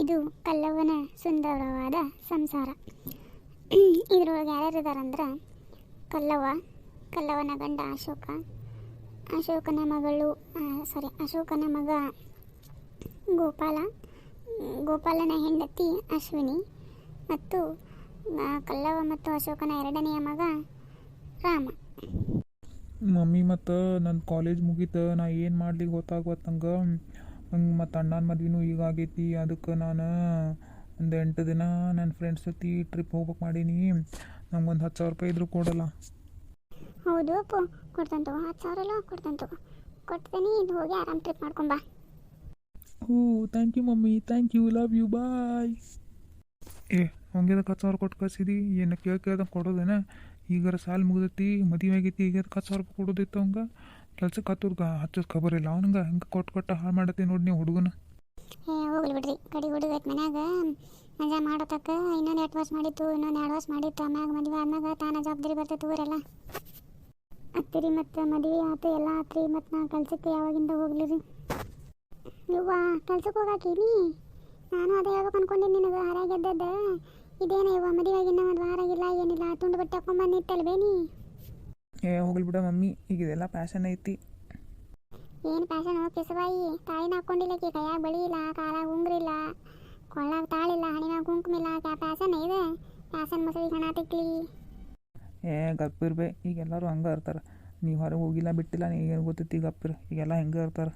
ಇದು ಕಲ್ಲವನ ಸುಂದರವಾದ ಸಂಸಾರ. ಇದ್ರೊಳಗೆ ಯಾರ್ಯಾರು ಇದಾರಂದ್ರೆ ಕಲ್ಲವ್ವ ಕಲ್ಲವ್ವನ ಗಂಡ ಅಶೋಕ. ಅಶೋಕನ ಮಗಳು ಸಾರಿ ಅಶೋಕನ ಮಗ ಗೋಪಾಲ. ಗೋಪಾಲನ ಹೆಂಡತಿ ಅಶ್ವಿನಿ. ಮತ್ತು ಕಲ್ಲವ ಮತ್ತು ಅಶೋಕನ ಎರಡನೆಯ ಮಗ ರಾಮ. ಮಮ್ಮಿ ಮತ್ತು ನನ್ನ ಕಾಲೇಜ್ ಮುಗೀತು, ನಾ ಏನು ಮಾಡ್ಲಿಕ್ಕೆ ಗೊತ್ತಾಗ್ವತ್ತು ನಂಗೆ ಹಂಗೆ ಮತ್ತು ಅಣ್ಣನ ಮದ್ವೆನೂ ಈಗ ಆಗೈತಿ. ಅದಕ್ಕೆ ನಾನು ಒಂದು ಎಂಟು ದಿನ ನನ್ನ ಫ್ರೆಂಡ್ಸ್ ಜೊತೆ ಟ್ರಿಪ್ ಹೋಗ್ಬೇಕು ಮಾಡೀನಿ. ನಂಗೊಂದು ಒಂದು ಹತ್ತು ಸಾವಿರ ರೂಪಾಯಿ ಇದ್ರೂ ಕೊಡಲ್ಲ. ಹೌದು ಅಪ್ಪು. ಕೊಡ್ತಾನೆ ತಗೋ. ಹತ್ತು ಸಾವಿರ ಎಲ್ಲ ಕೊಡ್ತಾನೆ ತಗೋ. ಕೊಡ್ತೀನಿ. ಇದು ಹೋಗಿ ಆರಾಮ್ ಟ್ರಿಪ್ ಮಾಡ್ಕೊಂಬಾ ಹ್ಞೂ thank you mummy. Thank you love you bye ಏ ಹಂಗಿದಕ್ಕೆ ಹತ್ತು ಸಾವಿರ ಕೊಟ್ಟು ಕಳ್ಸಿದಿ? ಏನು ಕೇಳಿ ಕೇಳ್ದಂಗೆ ಕೊಡೋದೇನ? ಈಗಾರ ಸಾಲ ಮುಗ್ದೈತಿ. ಮದುವೆ ಆಗೈತಿ. ಈಗ ಹತ್ತು ಸಾವಿರ ರೂಪಾಯಿ ಕೊಡೋದಿತ್ತು ಹಂಗೆ. ಕೆಲ್ಸಕ್ಕೆ ಹತ್ತೂರ್ಗ ಹಚ್ಚೋದು ಖಬರ್ ಇಲ್ಲ. ಅವನಂಗ ಹಂಗೆ ಕೊಟ್ಟು ಕೊಟ್ಟು ಹಾಳು ಮಾಡತ್ತಿ ನೋಡಿ ನೀವು ಹುಡುಗನ. ಹೋಗ್ಲಿ ಬಿಡ್ರಿ ಕಡಿ ಹುಡುಗ ಮನ್ಯಾಗ. ಮಜಾ ಮಾಡೋತಕ್ಕ. ಇನ್ನೊಂದು ಎರಡು ವರ್ಷ ಮಾಡಿತ್ತು, ಇನ್ನೊಂದು ಎರಡು ವರ್ಷ ಮಾಡಿತ್ತು. ಆಮ್ಯಾಗ ಮದುವೆ ಆದ್ಮ್ಯಾಗ ತಾನ ಜವಾಬ್ದಾರಿ ಬರ್ತೈತೆ ಊರೆಲ್ಲ. ಅತ್ತಿರಿ ಮತ್ತು ಮದುವೆ ಆತು, ಎಲ್ಲ ಆತ್ರಿ. ಮತ್ತು ನಾ ಕೆಲ್ಸಕ್ಕೆ ಯಾವಾಗಿಂದ ಹೋಗ್ಲಿ ರೀ? ಯವ್ವ ಕೆಲ್ಸಕ್ಕೆ ಹೋಗಾಕೀನಿ ನಾನು ಅದೇ ಹೇಳ್ಬೇಕು ಅನ್ಕೊಂಡಿನಿ ನಿನಗೆ. ಹಾರಾಗೆದ್ದದ ಇದೇನ ಯವ್ವ ಮದುವೆ ಆಗಿನ ಒಂದು ವಾರ ಆಗಿಲ್ಲ, ಏನಿಲ್ಲ. ತುಂಡು ಬಟ್ಟೆ ಹಾಕೊಂಬಂದಿತ್ತಲ್ಲ ಬೇನಿ ಏ ಹೋಗ್ಲಿ ಮಮ್ಮಿ. ಈಗ ಇದೆಲ್ಲ ಪ್ಯಾಷನ್ ಐತಿ. ಏನು ಫ್ಯಾಷನ್ ಕಿಸಬಾಯಿ? ತಾಳಿನ ಹಾಕೊಂಡಿಲ್ಲಕಿ ಕೈಯಾಗ ಬಳಿ ಇಲ್ಲ ಕಾಲಾಗ ಉಂಗ್ರಿಲ್ಲ ಕೊಳ್ಳಾಗ ತಾಳಿಲ್ಲ ಹಣಿನಾಗ ಕುಂಕುಮಿಲ್ಲ. ಕ್ಯಾ ಫ್ಯಾಷನ್ ಇದೆ. ಫ್ಯಾಷನ್ ಮಸಳಿ ಹಣ ತಿಕ್ಲಿ. ಏ ಗಪ್ಪಿರ್ಬೇ ಈಗ ಎಲ್ಲರೂ ಹಂಗೆ ಇರ್ತಾರೆ. ನೀವು ಹೊರಗೆ ಹೋಗಿಲ್ಲ ಬಿಟ್ಟಿಲ್ಲ ಏನು ಗೊತ್ತೈತಿ ಗಪ್ಪಿರ್ ಈಗೆಲ್ಲ ಹೆಂಗೆ ಇರ್ತಾರೆ?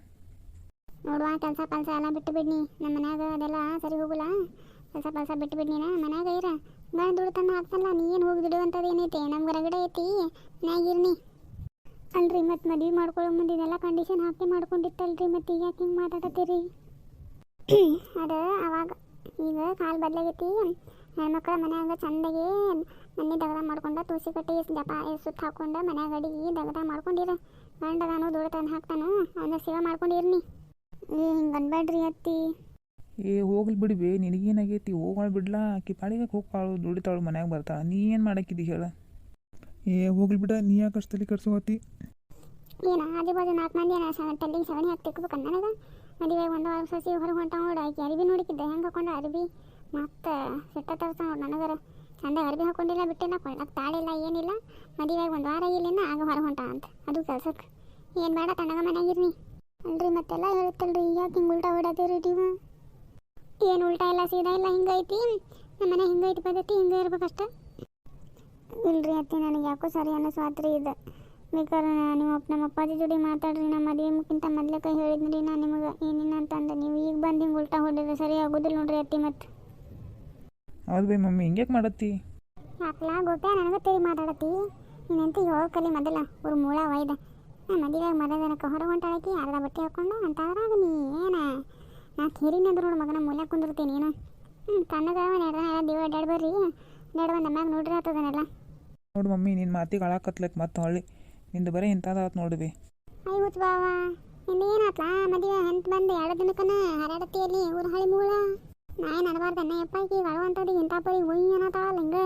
ನೋಡುವ ಕೆಲಸ ಪಲ್ಸ ಎಲ್ಲ ಬಿಟ್ಟು ಬಿಡ್ನಿ. ನಮ್ಮ ಮನ್ಯಾಗ ಅದೆಲ್ಲ ಸರಿ ಹೋಗಲ್ಲ. ಕೆಲಸ ಪಲ್ಸ ಬಿಟ್ಟು ಬಿಡ್ನಿನ ಮನ್ಯಾಗ ಇರ. ಗಂಡ ದುಡ್ತನ ಹಾಕ್ತಲ್ಲ ನೀನು ಹೋಗಿ ದುಡಿಯುವಂಥದ್ದು ಏನೈತಿ? ನಮ್ಗೆ ಹೊರಗಡೆ ಐತಿ. ಮನ್ಯಾಗ ಇರ್ನಿ ಅಲ್ರಿ ಮತ್ತು ಮದುವೆ ಮಾಡ್ಕೊಳ್ಳೋ ಮುಂದೆ ಇದೆಲ್ಲ ಕಂಡೀಷನ್ ಹಾಕಿ ಮಾಡ್ಕೊಂಡಿತ್ತಲ್ರಿ ಮತ್ತು ಈಗ ಯಾಕೆ ಹಿಂಗೆ ಮಾತಾಡತ್ತೀರಿ? ಅದು ಅವಾಗ ಈಗ ಕಾಲು ಬದಲಾಗೈತಿ. ಹೆಣ್ಮಕ್ಳ ಮನ್ಯಾಗ ಚಂದಾಗಿ ಮನೆ ದಗದ ಮಾಡ್ಕೊಂಡ ತುಳಸಿ ಕಟ್ಟಿ ಜಪ ಸುತ್ತ ಹಾಕೊಂಡು ಮನ್ಯಾಗ ಅಡಿಗೆ ದಗದ ಮಾಡ್ಕೊಂಡಿರ. ನಾನು ಅದಾನು ದುಡ್ತಾನ ಹಾಕ್ತಾನು, ಅವನ ಸೇವೆ ಮಾಡ್ಕೊಂಡಿರ್ನಿ. ಹಿಂಗೆ ಅನ್ಬೇಡ್ರಿ ಅತ್ತಿ. ಏ, ಹೋಗ್ಲಿ ಬಿಡ್ಬಿ, ನಿನಗೇನಾಗೈತಿ? ಹೋಗೋಣ ಬಿಡ್ಲಾ, ಆಕಿ ಪಾಡಿಗೆ ಹೋಗ್ತಾಳು ದುಡಿತಾಳು, ಮನ್ಯಾಗ ಬರ್ತಾಳ. ನೀ ಏನು ಮಾಡಾಕಿದಿ ಹೇಳ? ಏ, ಹೋಗ್ಲಿ ಬಿಡ, ನೀ ಯಾಕೆ ಅಷ್ಟು ತಲೆ ಕೆಡ್ಸೋತಿ ಏನ ಆಜು ಬಾಜು ನಾಲ್ಕು ಮಂದಿ ಏನ ತಲೆಗೆ ಸಗಣಿ ಹಾಕಿ ತಿಕ್ಬೇಕು ನನಗೆ? ಮದುವೆ ಒಂದು ಸಸಿ ಹೊರಗೆ ಹೊಂಟ ನೋಡಿ, ಆಕಿ ಅರಿವಿ ನೋಡಿಕಿದ್ದೆ, ಹೆಂಗೆ ಹಾಕೊಂಡು ಅರಿವಿ ಮತ್ತು ಸಿಟ್ಟ ತರ್ಸ ನೋಡಿ ನನಗರ. ಚಂದ ಅರಿವಿ ಹಾಕೊಂಡಿಲ್ಲ ಬಿಟ್ಟಿಲ್ಲ ಕೊಳ್ಳಕ್ಕೆ ತಾಳಿಲ್ಲ, ಏನಿಲ್ಲ. ಮದುವೆಗೆ ಒಂದು ವಾರ ಇಲ್ಲಿನ, ಆಗ ಹೊರ ಹೊಂಟ ಅಂತ. ಅದು ಕೆಲ್ಸಕ್ಕೆ ಏನು ಬೇಡ, ತಣ್ಣಗ ಮನೆಯಾಗಿರ್ನಿ ಅಲ್ರಿ ಮತ್ತೆಲ್ಲ ಹೇಳುತ್ತಲ್ರಿ ಯಾಕೆ ಹಿಂಗೆ ಉಲ್ಟಾ ಓಡಾದಿರಿ ನೀವು? ಏನು ಉಲ್ಟಾ ಇಲ್ಲ ಸೀದಾ ಇಲ್ಲ ಹಿಂಗೈತಿ? ನಮ್ಮ ಮನೆ ಹಿಂಗೈತಿ ಪದ್ಧತಿ ಹಿಂಗೆ ಇರ್ಬೇಕಷ್ಟೆ ಇಲ್ರಿ ಅತ್ತಿ ನನಗೆ ಯಾಕೋ ಸರಿ ಅನ್ನಿಸ್ವಾತ್ರಿ ಇದೆ. ಬೇಕಾದ್ರೆ ನಿಮ್ಮ ಅಪ್ಪ ನಮ್ಮ ಅಪ್ಪಾಜಿ ಜೋಡಿ ಮಾತಾಡ್ರಿ ನಮ್ಮ ಮದುವೆಕ್ಕಿಂತ ಮೊದ್ಲಕ್ಕೆ ಹೇಳಿದ್ರಿ ನಾನು ನಿಮಗೆ ಏನಿಲ್ಲ ಅಂತಂದು. ನೀವು ಈಗ ಬಂದು ಹಿಂಗೆ ಉಲ್ಟಾ ಹೊಡಿದ್ರೆ ಸರಿ ಆಗೋದಿಲ್ಲ ನೋಡ್ರಿ ಅತ್ತಿ ಮತ್ತೆ ಹೌದು ಬೈ ಮಮ್ಮಿ ಹಿಂಗ್ಯಾಕೆ ಮಾಡತ್ತಿ? ಯಾಕಲ ಗೋಪ್ಯ ನನಗೆ ತಿರುಗಿ ಮಾತಾಡತ್ತಿ. ನೀನಂತೂ ಹೋಗಿ ಕಲಿ ಮೊದಲ ಅವ್ರ ಮೂಳ ವೈದ ನಾನು ಮದುವೆ ಮರದನಕ್ಕೆ ಹೊರ ಹೊಂಟಾಳಕಿ ಅರ್ಧ ಬಟ್ಟೆ ಹಾಕೊಂಡು ಅಂತಂದ್ರಾಗ ನೀ ಏನ? ನಾ ಕೇರಿನಂದ್ರೆ ನೋಡು ಮಗನ ಮೂಲ ಕುಂದಿರ್ತೀನಿ ಏನು? ಹ್ಞೂ ಒಂದು ಎರಡು ದಿನ ದೇವ ಅಡ್ಡಾಡಿ ಬರ್ರಿ. ಬಂದು ನಮ್ಯಾಗ ನೋಡ್ರಿ ಆತದನೆಲ್ಲ ನೋಡು ಮಮ್ಮಿ ನಿನ್ನ ಮಾತಿಗೆ ಅಳಾಕತ್ಲಕ್ ಮತ್ತೆ ಹೊಳ್ಳಿ. ನಿಂದು ಬರೀ ಇಂಥದ್ದಾತ್ ನೋಡು ಬೇ. ಐವತ್ತು ಬಾವ ನಿಂದ ಏನಾತ್ಲ ಮದುವೆ ಹೆಂತ ಬಂದು ಎರಡು ದಿನಕ್ಕನ ಹರಡತ್ತಿಯಲ್ಲಿ ಊರ ಹಳಿ ಮೂಳ. ನಾ ಏನು ಅನ್ಬಾರ್ದು ಯಪ್ಪ ಈಗ ಅಳುವಂಥದ್ದು ಇಂಥ ಪರಿ ಹುಯ್ ಅನ್ನತಾವಲ್ಲ ಹಿಂಗೆ.